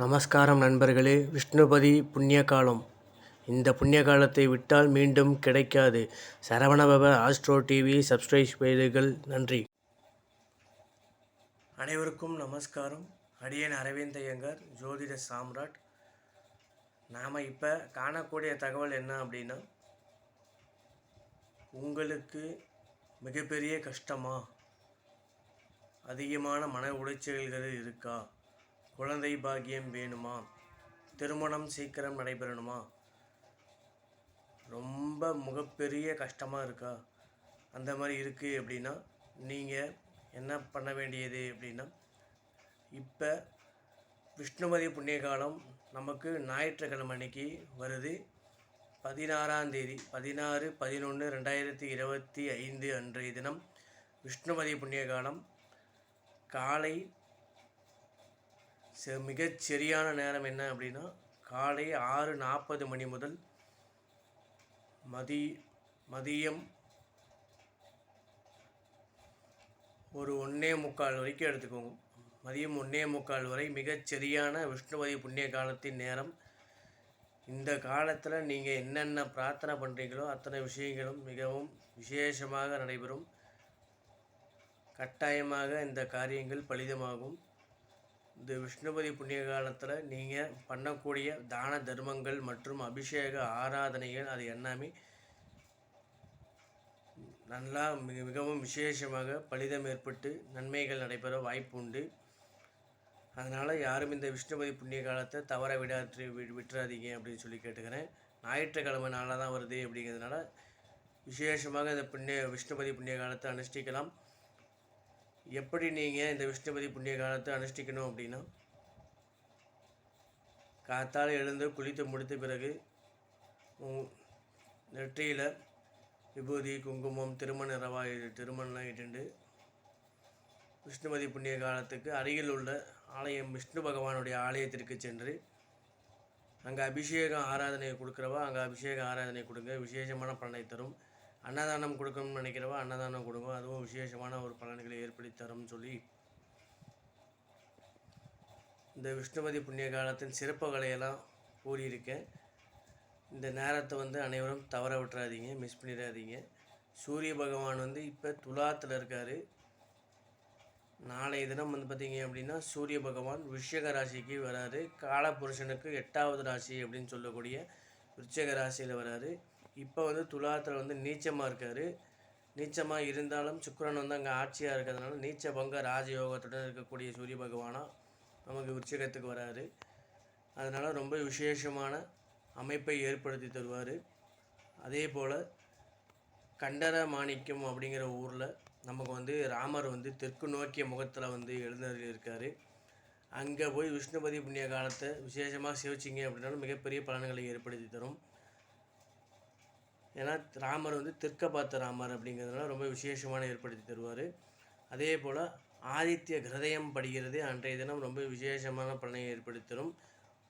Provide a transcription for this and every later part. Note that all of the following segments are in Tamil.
நமஸ்காரம் நண்பர்களே விஷ்ணுபதி புண்ணிய காலம் இந்த புண்ணிய காலத்தை விட்டால் மீண்டும் கிடைக்காது. சரவணபவ ஆஸ்ட்ரோ டிவி சப்ஸ்கிரைப் செய்துகள் நன்றி. அனைவருக்கும் நமஸ்காரம். அடியன் அரவிந்த் ஐயங்கார் ஜோதிட சாம்ராட். நாம் இப்போ காணக்கூடிய தகவல் என்ன அப்படின்னா உங்களுக்கு மிகப்பெரிய கஷ்டமா? அதிகமான மன உளைச்சல்கள் இருக்கா? குழந்தை பாக்கியம் வேணுமா? திருமணம் சீக்கிரம் நடைபெறணுமா? ரொம்ப மிகப்பெரிய கஷ்டமாக இருக்கா? அந்த மாதிரி இருக்குது அப்படின்னா நீங்கள் என்ன பண்ண வேண்டியது அப்படின்னா இப்போ விஷ்ணுமதி புண்ணிய காலம் நமக்கு ஞாயிற்றுக்கிழமை அன்னைக்கு வருது. பதினாறாம் தேதி பதினாறு பதினொன்று ரெண்டாயிரத்தி இருபத்தி ஐந்து அன்றைய தினம் விஷ்ணுமதி புண்ணிய காலம் காலை மிகச் சரியான நேரம் என்ன அப்படின்னா காலை ஆறு நாற்பது மணி முதல் மதி மதியம் ஒரு ஒன்றே முக்கால் வரைக்கும் எடுத்துக்கோங்க. மதியம் ஒன்றே முக்கால் வரை மிகச்சரியான விஷ்ணுபதி புண்ணிய காலத்தின் நேரம். இந்த காலத்தில் நீங்கள் என்னென்ன பிரார்த்தனை பண்ணுறீங்களோ அத்தனை விஷயங்களும் மிகவும் விசேஷமாக நடைபெறும். கட்டாயமாக இந்த காரியங்கள் பலிதமாகும். இந்த விஷ்ணுபதி புண்ணிய காலத்தில் நீங்கள் பண்ணக்கூடிய தான தர்மங்கள் மற்றும் அபிஷேக ஆராதனைகள் அது எல்லாமே நல்லா மிக மிகவும் விசேஷமாக பலிதம் ஏற்பட்டு நன்மைகள் நடைபெற வாய்ப்பு உண்டு அதனால் யாரும் இந்த விஷ்ணுபதி புண்ணிய காலத்தை தவற விடாற்று வி- விட்டுறாதீங்க அப்படின்னு சொல்லி கேட்டுக்கிறேன். ஞாயிற்றுக்கிழமை நாளாக தான் வருது அப்படிங்கிறதுனால விசேஷமாக இந்த புண்ணிய விஷ்ணுபதி புண்ணிய காலத்தை அனுஷ்டிக்கலாம். எப்படி நீங்கள் இந்த விஷ்ணுபதி புண்ணிய காலத்தை அனுஷ்டிக்கணும் அப்படின்னா காத்தால் எழுந்து குளித்து முடித்த பிறகு நெற்றியில் விபூதி குங்குமம் திருமண ரவா திருமணம் இட்டுண்டு விஷ்ணுபதி புண்ணிய காலத்துக்கு அருகில் உள்ள ஆலயம் விஷ்ணு பகவானுடைய ஆலயத்திற்கு சென்று அங்கே அபிஷேகம் ஆராதனை கொடுக்குறவா அங்கே அபிஷேக ஆராதனை கொடுங்க விசேஷமான பலனை தரும். அன்னதானம் கொடுக்கணும்னு நினைக்கிறவா அன்னதானம் கொடுங்க. அதுவும் விசேஷமான ஒரு பலன்களை ஏற்படுத்தி தரும்னு சொல்லி இந்த விஷ்ணுபதி புண்ணிய காலத்தின் சிறப்புகளையெல்லாம் கூறியிருக்கேன். இந்த நேரத்தை வந்து அனைவரும் தவற விட்டுறாதீங்க மிஸ் பண்ணிடாதீங்க. சூரிய பகவான் வந்து இப்போ துலாத்தில் இருக்கார். நாளைய தினம் வந்து பார்த்தீங்க அப்படின்னா சூரிய பகவான் விஷக ராசிக்கு வராரு. காலபுருஷனுக்கு எட்டாவது ராசி அப்படின்னு சொல்லக்கூடிய விருச்சக ராசியில் வராரு. இப்போ வந்து துலாத்தில் வந்து நீச்சமாக இருக்கார். நீச்சமாக இருந்தாலும் சுக்கரன் வந்து அங்கே ஆட்சியாக இருக்கிறதுனால நீச்ச பங்க ராஜயோகத்துடன் இருக்கக்கூடிய சூரிய பகவானாக நமக்கு விருச்சகத்துக்கு வராரு. அதனால் ரொம்ப விசேஷமான அமைப்பை ஏற்படுத்தி தருவார். அதே போல் கண்டர மாணிக்கம் அப்படிங்கிற ஊரில் நமக்கு வந்து ராமர் வந்து தெற்கு நோக்கிய முகத்தில் வந்து எழுந்தருளி இருக்கார். அங்கே போய் விஷ்ணுபதி புண்ணிய காலத்தை விசேஷமாக சிவச்சிங்க அப்படின்னாலும் மிகப்பெரிய பலன்களை ஏற்படுத்தி தரும். ஏன்னா ராமர் வந்து தெற்க பார்த்த ராமர் அப்படிங்கிறதுனால ரொம்ப விசேஷமான ஏற்படுத்தி தருவார். அதே போல் ஆதித்ய கிருதயம் படிக்கிறது அன்றைய தினம் ரொம்ப விசேஷமான பலனை ஏற்படுத்தி தரும்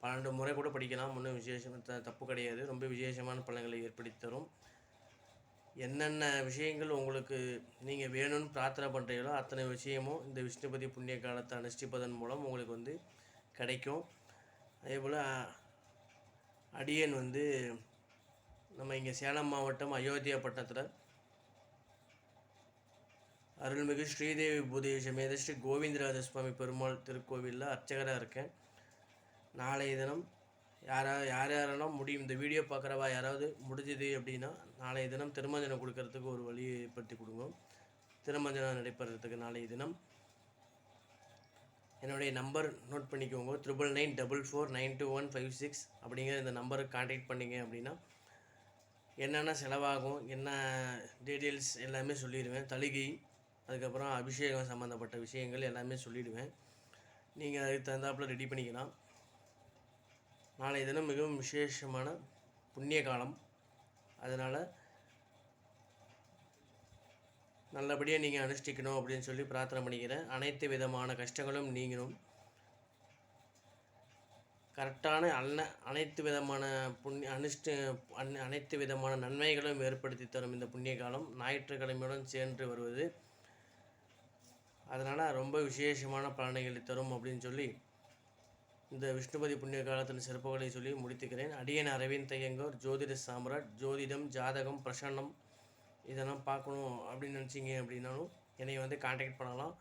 பன்னெண்டு முறை கூட படிக்கலாம் ஒன்றும் விசேஷம் த- தப்பு கிடையாது. ரொம்ப விசேஷமான பலன்களை ஏற்படுத்தி தரும். என்னென்ன விஷயங்கள் உங்களுக்கு நீங்கள் வேணும்னு பிரார்த்தனை பண்ணுறீங்களோ அத்தனை விஷயமும் இந்த விஷ்ணுபதி புண்ணிய காலத்தை அனுஷ்டிப்பதன் மூலம் உங்களுக்கு வந்து கிடைக்கும். அதே போல் அடியன் வந்து நம்ம இங்கே சேலம் மாவட்டம் அயோத்தியா பட்டணத்தில் அருள்மிகு ஸ்ரீதேவி பூதேவி சமேத ஸ்ரீ கோவிந்தராஜ சுவாமி பெருமாள் திருக்கோவிலில் அர்ச்சகராக இருக்கேன். நாளைய தினம் யாரா யார் யாரெல்லாம் முடியும் இந்த வீடியோ பார்க்குறவா யாராவது முடிஞ்சுது அப்படின்னா நாளைய தினம் திருமஞ்சனம் கொடுக்கறதுக்கு ஒரு வழி ஏற்படுத்தி கொடுங்க திருமஞ்சனம் நடைபெறதுக்கு நாளைய தினம். என்னுடைய நம்பர் நோட் பண்ணிக்கோங்க. Triple nine double four nine two one five six அப்படிங்கிற இந்த நம்பருக்கு கான்டாக்ட் பண்ணீங்க அப்படின்னா என்னென்ன செலவாகும் என்ன டீட்டெயில்ஸ் எல்லாமே சொல்லிடுவேன். தழுகை அதுக்கப்புறம் அபிஷேகம் சம்மந்தப்பட்ட விஷயங்கள் எல்லாமே சொல்லிவிடுவேன் நீங்கள் அதுக்கு தகுந்தாப்புல ரெடி பண்ணிக்கலாம். நாளைய தினம் மிகவும் விசேஷமான புண்ணிய காலம். அதனால் நல்லபடியாக நீங்கள் அனுஷ்டிக்கணும் அப்படின்னு சொல்லி பிரார்த்தனை பண்ணிக்கிறேன். அனைத்து விதமான கஷ்டங்களும் நீங்களும் கரெக்டான அன்ன அனைத்து விதமான புண்ணிய அனுஷ்ட அன் அனைத்து விதமான நன்மைகளும் ஏற்படுத்தி தரும் இந்த புண்ணிய காலம். ஞாயிற்றுக்கிழமையுடன் சேர்ந்து வருவது. அதனால் ரொம்ப விசேஷமான பலனைகளை தரும் அப்படின்னு சொல்லி இந்த விஷ்ணுபதி புண்ணிய காலத்தின் சிறப்புகளை சொல்லி முடித்துக்கிறேன். அடியன் அரவிந்த் ஐயங்கர் ஜோதிட சாம்ராட் ஜோதிடம் ஜாதகம் பிரசன்னம் இதெல்லாம் பார்க்கணும் அப்படின்னு நினச்சிங்க அப்படின்னாலும் என்னை வந்து காண்டாக்ட் பண்ணலாம்.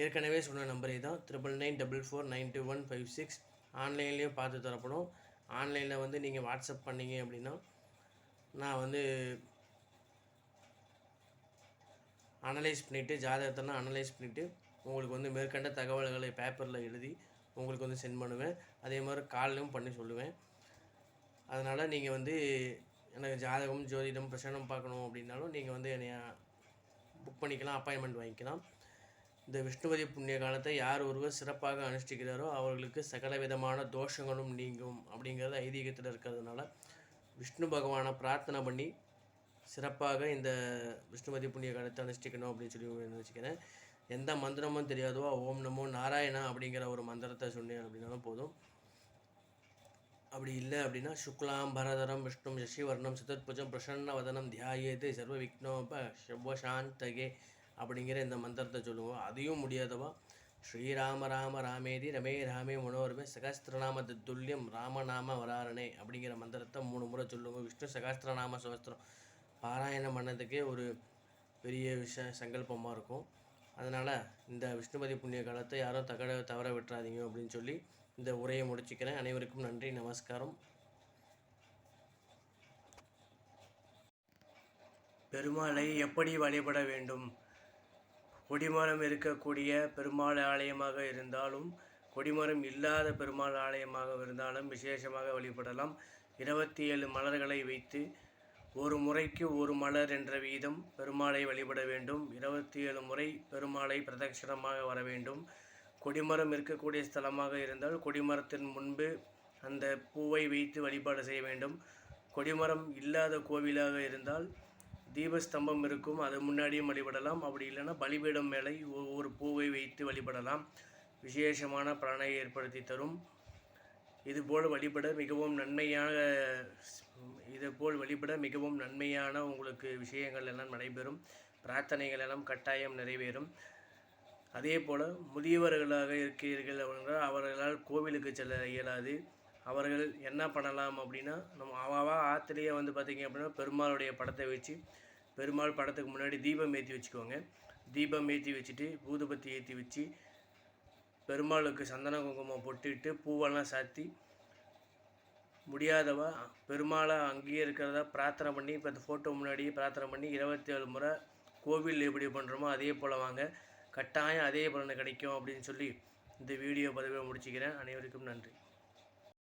ஏற்கனவே சொன்ன நம்பரே தான் triple nine double four nine two one five six ஆன்லைன்லேயும் பார்த்து தரப்படும். ஆன்லைனில் வந்து நீங்கள் வாட்ஸ்அப் பண்ணீங்க அப்படின்னா நான் வந்து அனலைஸ் பண்ணிவிட்டு ஜாதகத்தெல்லாம் அனலைஸ் பண்ணிவிட்டு உங்களுக்கு வந்து மேற்கண்ட தகவல்களை பேப்பரில் எழுதி உங்களுக்கு வந்து சென்ட் பண்ணுவேன். அதே மாதிரி கால்லையும் பண்ணி சொல்லுவேன். அதனால் நீங்கள் வந்து எனக்கு ஜாதகம் ஜோதிடம் பிரசனம் பார்க்கணும் அப்படின்னாலும் நீங்கள் வந்து என்னை புக் பண்ணிக்கலாம் அப்பாயின்மெண்ட் வாங்கிக்கலாம். இந்த விஷ்ணுபதி புண்ணிய காலத்தை யார் ஒருவர் சிறப்பாக அனுஷ்டிக்கிறாரோ அவர்களுக்கு சகல விதமான தோஷங்களும் நீங்கும் அப்படிங்கிறது ஐதீகத்தில் இருக்கிறதுனால விஷ்ணு பகவானை பிரார்த்தனை பண்ணி சிறப்பாக இந்த விஷ்ணுபதி புண்ணிய காலத்தை அனுஷ்டிக்கணும் அப்படின்னு சொல்லி நினச்சிக்கிறேன். எந்த மந்திரமும் தெரியாதோ ஓம் நமோ நாராயணா அப்படிங்கிற ஒரு மந்திரத்தை சொன்னேன் அப்படின்னாலும் போதும். அப்படி இல்லை அப்படின்னா சுக்லாம் பரதரம் விஷ்ணும் சசிவர்ணம் சதுர்புஜம் பிரசன்ன வதனம் தியாயேது சர்வ விக்னோப சிவசாந்தகே அப்படிங்கிற இந்த மந்திரத்தை சொல்லுவோம். அதையும் முடியாதவா? ஸ்ரீராம ராம ராமேதி ரமே ராமே மனோரமே சகஸ்திரநாம துல்லியம் ராமநாம வராரணே அப்படிங்கிற மந்திரத்தை மூணு முறை சொல்லுவோம். விஷ்ணு சகஸ்திரநாம சகஸ்திரம். பாராயணம் பண்ணதுக்கே ஒரு பெரிய விஷ சங்கல்பமாக இருக்கும். அதனால் இந்த விஷ்ணுபதி புண்ணிய காலத்தை யாரும் தகட தவற விட்டுறாதீங்க அப்படின்னு சொல்லி இந்த உரையை முடிச்சுக்கிறேன். அனைவருக்கும் நன்றி நமஸ்காரம். பெருமாளை எப்படி வழிபட வேண்டும்? கொடிமரம் இருக்கக்கூடிய பெருமாள் ஆலயமாக இருந்தாலும் கொடிமரம் இல்லாத பெருமாள் ஆலயமாக இருந்தாலும் விசேஷமாக வழிபடலாம். இருபத்தி ஏழு மலர்களை வைத்து ஒரு முறைக்கு ஒரு மலர் என்ற வீதம் பெருமாளை வழிபட வேண்டும். இருபத்தி ஏழு முறை பெருமாளை பிரதட்சிணமாக வர வேண்டும். கொடிமரம் இருக்கக்கூடிய ஸ்தலமாக இருந்தால் கொடிமரத்தின் முன்பு அந்த பூவை வைத்து வழிபாடு செய்ய வேண்டும். கொடிமரம் இல்லாத கோவிலாக இருந்தால் தீபஸ்தம்பம் இருக்கும் அது முன்னாடியும் வழிபடலாம். அப்படி இல்லைன்னா பலிபீடம் மேலே ஒவ்வொரு பூவை வைத்து வழிபடலாம். விசேஷமான பலனை ஏற்படுத்தி தரும். இதுபோல் வழிபட மிகவும் நன்மையான இதுபோல் வழிபட மிகவும் நன்மையான உங்களுக்கு விஷயங்கள் எல்லாம் நடைபெறும். பிரார்த்தனைகள் எல்லாம் கட்டாயம் நிறைவேறும். அதே போல் முதியவர்களாக இருக்கிறீர்கள் என்றால் அவர்களால் கோவிலுக்கு செல்ல இயலாது. அவர்கள் என்ன பண்ணலாம் அப்படின்னா நம்ம அவாவா ஆற்றுலேயே வந்து பார்த்திங்க அப்படின்னா பெருமாளுடைய படத்தை வச்சு பெருமாள் படத்துக்கு முன்னாடி தீபம் ஏற்றி வச்சுக்கோங்க. தீபம் ஏற்றி வச்சுட்டு பூதுபத்தி ஏற்றி வச்சு பெருமாளுக்கு சந்தன குங்குமம் பொட்டிட்டு பூவெல்லாம் சாத்தி முடியாதவா பெருமாளை அங்கேயே இருக்கிறதா பிரார்த்தனை பண்ணி இப்போ அந்த ஃபோட்டோ முன்னாடியே பிரார்த்தனை பண்ணி இருபத்தி ஏழு முறை கோவில் எப்படி பண்ணுறோமோ அதே போல் வாங்க. கட்டாயம் அதே பலனை கிடைக்கும் அப்படின்னு சொல்லி இந்த வீடியோ பதிவை முடிச்சுக்கிறேன். அனைவருக்கும் நன்றி.